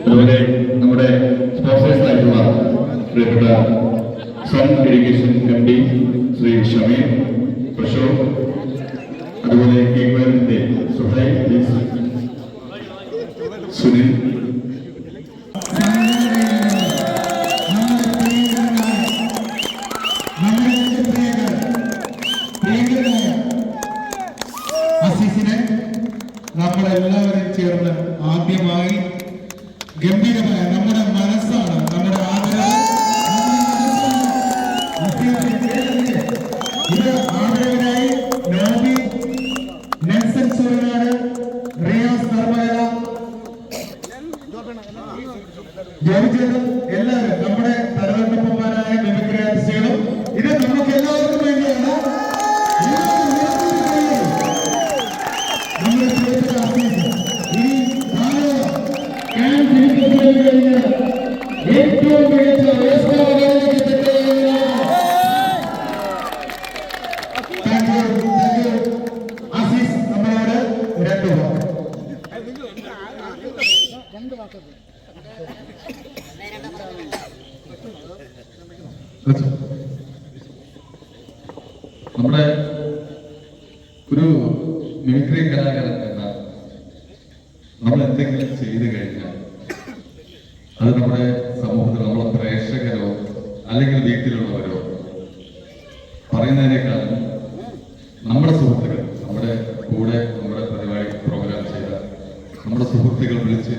അതുപോലെ നമ്മുടെ സ്പോൺസേഴ്സ് ആയിട്ടുള്ള പ്രിയപ്പെട്ട sun irrigation M D Shri Shameer പ്രശോർ അതുപോലെ കീഴ്വരന്റെ സുഹൈ സുനിൽ നമ്മളെല്ലാവരും ചേർന്ന് ആദ്യമായി ഗംഭീരമായ നമ്മുടെ മനസ്സാണ് നമ്മുടെ മനസ്സാണ്. ഇത് ആദരവിനായി നോബി നെൽസൺ റിയാസ് നർമ്മല ജോബിച്ചേട്ടൻ എല്ലാവരും നമ്മുടെ ഒരു മിമിക്രി കലാകാരൻ നമ്മൾ എന്തെങ്കിലും ചെയ്തു കഴിഞ്ഞാൽ അത് നമ്മുടെ സമൂഹത്തിൽ നമ്മളെ പ്രേക്ഷകരോ അല്ലെങ്കിൽ വീട്ടിലുള്ളവരോ പറയുന്നതിനേക്കാളും നമ്മുടെ സുഹൃത്തുക്കൾ നമ്മുടെ കൂടെ നമ്മുടെ പരിപാടി പ്രോഗ്രാം ചെയ്ത നമ്മുടെ സുഹൃത്തുക്കൾ വിളിച്ച്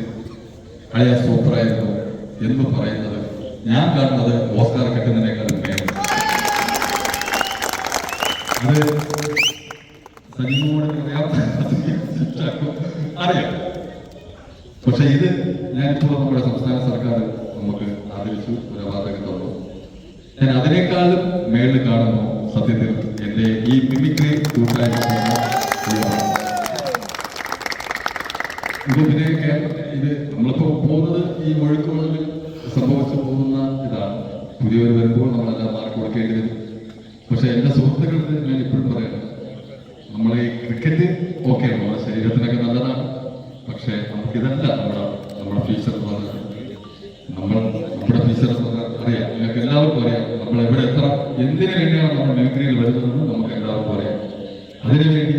അയാ സൂപ്പറായിരുന്നു എന്ന് പറയുന്നത്. ഞാൻ കാണുന്നത് ഓസ്കാർ കിട്ടുന്നതിനേക്കാളും അത് സജീവോട് അറിയാം. പക്ഷെ ഇത് ഞാനിപ്പോൾ നമ്മുടെ സംസ്ഥാന സർക്കാർ നമുക്ക് അറിയിച്ചു ഒരു അവാർഡൊക്കെ തന്നു. ഞാൻ അതിനേക്കാളും മേളിൽ കാണുന്നു സത്യത്തിൽ എന്റെ ഈ മിമിക്രി കൂട്ടായ്മ. ഇത് ഇതിനെയൊക്കെ ഇത് നമ്മളിപ്പോ പോകുന്നത് ഈ ഒഴുക്കുകളിൽ സംഭവിച്ചു പോകുന്ന ഇതാണ്. പുതിയവർ വരുമ്പോൾ നമ്മളെല്ലാം മാർക്ക് കൊടുക്കേണ്ടി വരും. പക്ഷെ എന്റെ സുഹൃത്തുക്കൾക്ക് ഞാൻ ഇപ്പോഴും പറയണം നമ്മളെ ഈ ക്രിക്കറ്റ് ഓക്കെ നമ്മുടെ ശരീരത്തിനൊക്കെ നല്ലതാണ്. പക്ഷെ നമുക്കിതല്ല നമ്മുടെ നമ്മുടെ ഫ്യൂച്ചർ എന്ന് പറയുന്നത് നമ്മൾ നമ്മുടെ ഫ്യൂച്ചർ എന്ന് പറഞ്ഞാൽ അറിയാം. നിങ്ങൾക്ക് എല്ലാവർക്കും അറിയാം. നമ്മൾ എവിടെ എത്ര എന്തിനു വേണ്ടിയാണ് നമ്മൾ മിമിക്രിയിൽ വരുന്നതെന്ന് നമുക്ക് എല്ലാവർക്കും അറിയാം അതിനുവേണ്ടി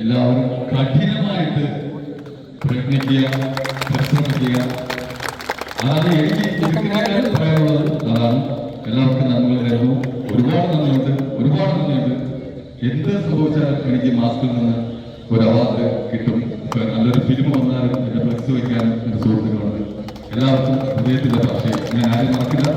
എല്ലാവരും കഠിനമായിട്ട് പ്രയത്നിക്കുക പരിശ്രമിക്കുക അതാണ് എനിക്ക് ഇതിനേക്കാൾ പറയാനുള്ളത്. അതാണ് എല്ലാവർക്കും നന്ദി തരുന്നു ഒരുപാട് നന്ദിയുണ്ട് ഒരുപാട് നന്ദിയുണ്ട്. എന്ത് സംഭവിച്ചാൽ എനിക്ക് മാസ്കിൽ നിന്ന് ഒരു അവാർഡ് കിട്ടും. നല്ലൊരു ഫിലിം വന്നാലും എന്റെ ഫ്ലെക്സ് വയ്ക്കാനും എന്റെ സുഹൃത്തുക്കളുണ്ട്. എല്ലാവർക്കും ഹൃദയത്തിന്റെ ഭാഷയും ഞാൻ ആരും മറക്കില്ല.